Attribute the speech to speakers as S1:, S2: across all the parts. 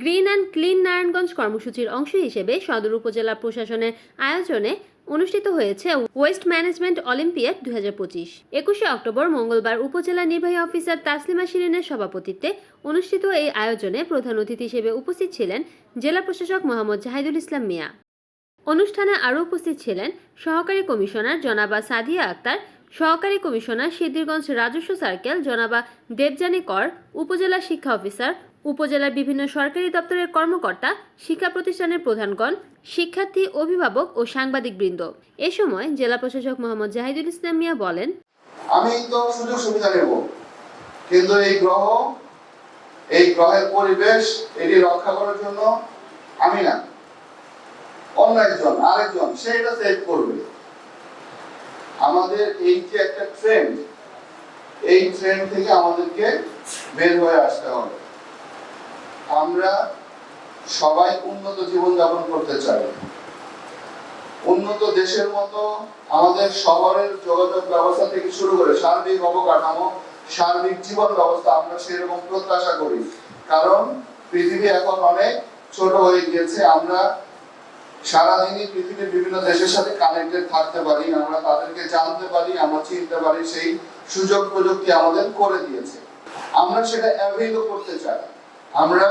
S1: Green and clean Narayanganj কর্মসূচির অংশ হিসেবে সদর উপজেলা প্রশাসনের আয়োজনে অনুষ্ঠিত হয়েছে ওয়েস্ট ম্যানেজমেন্ট অলিম্পিয়াড দুই হাজার পঁচিশ। একুশে অক্টোবর মঙ্গলবার উপজেলা নির্বাহী অফিসার তাসলিমা শিরিনের সভাপতিত্বে অনুষ্ঠিত এই আয়োজনে প্রধান অতিথি হিসেবে উপস্থিত ছিলেন জেলা প্রশাসক মোহাম্মদ জাহিদুল ইসলাম মিয়া। অনুষ্ঠানে আরও উপস্থিত ছিলেন সহকারী কমিশনার জনাবা সাদিয়া আক্তার সহকারী কমিশনার সিদ্ধিরগঞ্জ রাজস্ব সার্কেল জনাবা দেবযানী কর, উপজেলা শিক্ষা অফিসার, উপজেলার বিভিন্ন সরকারি দপ্তরের কর্মকর্তা, শিক্ষা প্রতিষ্ঠানের প্রধানগণ, শিক্ষার্থী, অভিভাবক ও সাংবাদিকবৃন্দ। এ সময় জেলা প্রশাসক মোহাম্মদ জাহিদুল ইসলাম মিয়া বলেন,
S2: আমি তো সুযোগ সুবিধা নেব, কিন্তু এই গ্রহ, এই গ্রহের পরিবেশ, এটি রক্ষা করার জন্য আমি না। অন্য একজন, আরেকজন, সে এটা সেভ করবে। আমাদের এই যে একটা ট্রেন্ড এই ট্রেন্ড থেকে আমাদেরকে বের হয়ে আসতে হবে। আমরা সবাই উন্নত জীবন যাপন করতে চাই। উন্নত দেশের মতো আমাদের শহরের যোগাযোগ ব্যবস্থা থেকে শুরু করে সার্বিক অবকাঠামো, সার্বিক জীবন ব্যবস্থা আমরা সেরকম প্রত্যাশা করি। কারণ পৃথিবী এখন অনেক ছোট হয়ে গিয়েছে, আমরা সারাদিনই পৃথিবীর বিভিন্ন দেশের সাথে কানেক্টেড থাকতে পারি, আমরা তাদেরকে জানতে পারি, আমরা চিনতে পারি, সেই সুযোগ প্রযুক্তি আমাদের করে দিয়েছে। আমরা সেটা অ্যাভেলও করতে চাই। আমরা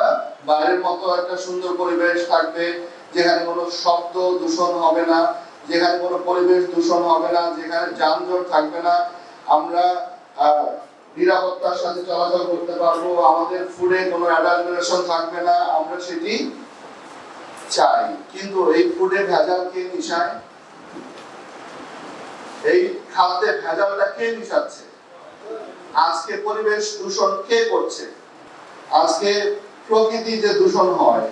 S2: বাইরের মতো একটা সুন্দর পরিবেশ থাকবে, যেখানে কোনো শব্দ দূষণ হবে না, যেখানে কোনো পরিবেশ দূষণ হবে না, যেখানে যানজট থাকবে না। আমরা নিরাপত্তার সাথে চলাচল করতে পারব, আমাদের ফুডে কোনো অ্যাডাল্টারেশন থাকবে না, আমরা সেটি চাই, কিন্তু এই ফুডে ভেজাল কে মিশায়? এই খাদ্যে ভেজালটা কে মিশাচ্ছে? আজকে পরিবেশ দূষণ কে করছে? আজকে প্রকৃতি যে দূষণ হয়,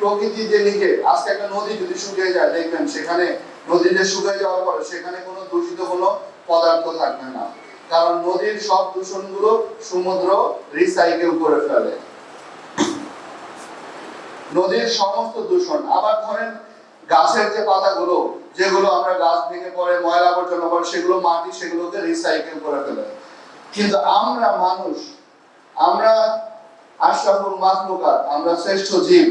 S2: প্রকৃতি যে লিখে, আজকে একটা নদী যদি শুকিয়ে যায়, দেখবেন সেখানে নদীতে শুকিয়ে যাওয়ার পরে সেখানে কোনো দূষিত কোনো পদার্থ থাকবে না। কারণ নদীর সব দূষণগুলো সমুদ্র রিসাইকেল করে ফেলে। নদীর সমস্ত দূষণ। আবার ধরেন গাছের যে পাতাগুলো, যেগুলো আমরা গাছ ভেঙে পড়ে, ময়লা আবর্জনা পড়ে, সেগুলো মাটি, সেগুলোকে রিসাইকেল করে ফেলে। কিন্তু আমরা মানুষ, আমরা আশরাফুল আমরা শ্রেষ্ঠ জীব,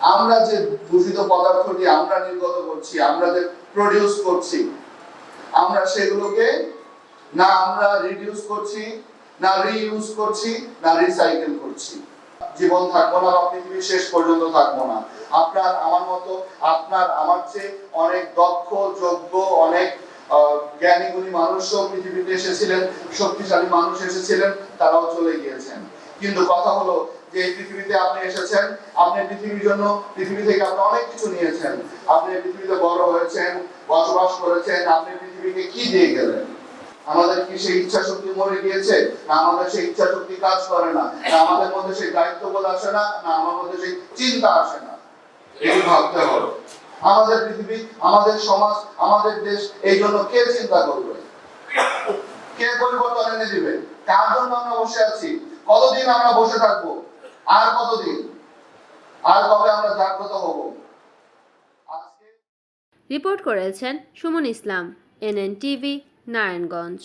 S2: আমরা যে দূষিত পদার্থটি আমরা নির্গত করছি, আমরা যে প্রডিউস করছি, আমরা সেগুলোকে না আমরা রিডিউস করছি, না রিইউজ করছি, না রিসাইকেল করছি। জীবন থাকব না বা পৃথিবীর শেষ পর্যন্ত থাকব না। আপনার আমার মতো, আপনার আমার চেয়ে অনেক দক্ষ, যোগ্য, অনেক মানুষও পৃথিবীতে এসেছিলেন, শক্তিশালী মানুষ এসেছিলেন, তারাও চলে গিয়েছেন। কিন্তু কথা হলো যে এই পৃথিবীতে আপনি এসেছেন, আপনি পৃথিবীর জন্য, পৃথিবী থেকে আপনি অনেক কিছু নিয়েছেন। আপনি পৃথিবীতে বড় হয়েছেন, বসবাস করেছেন, আপনি পৃথিবীকে কি দিয়ে গেলেন? আমাদের কি সেই ইচ্ছা শক্তি মরে গিয়েছে? না আমাদের সেই ইচ্ছা শক্তি কাজ করে না। আমাদের মধ্যে সেই দায়িত্ববোধ আসে না না আমার মধ্যে সেই চিন্তা আসে না। এটি ভাবতে হবে। আমাদের পৃথিবী, আমাদের সমাজ, আমাদের দেশ, এই জন্য কে চিন্তা করবে? কে পরিবর্তন এনে দিবে? কার জন্য আমরা বসে আছি? কতদিন আমরা বসে থাকব? আর কতদিন? আর কবে আমরা জাগ্রত হব?
S1: রিপোর্ট করেছেন সুমন ইসলাম, এনএন টিভি নারায়ণগঞ্জ।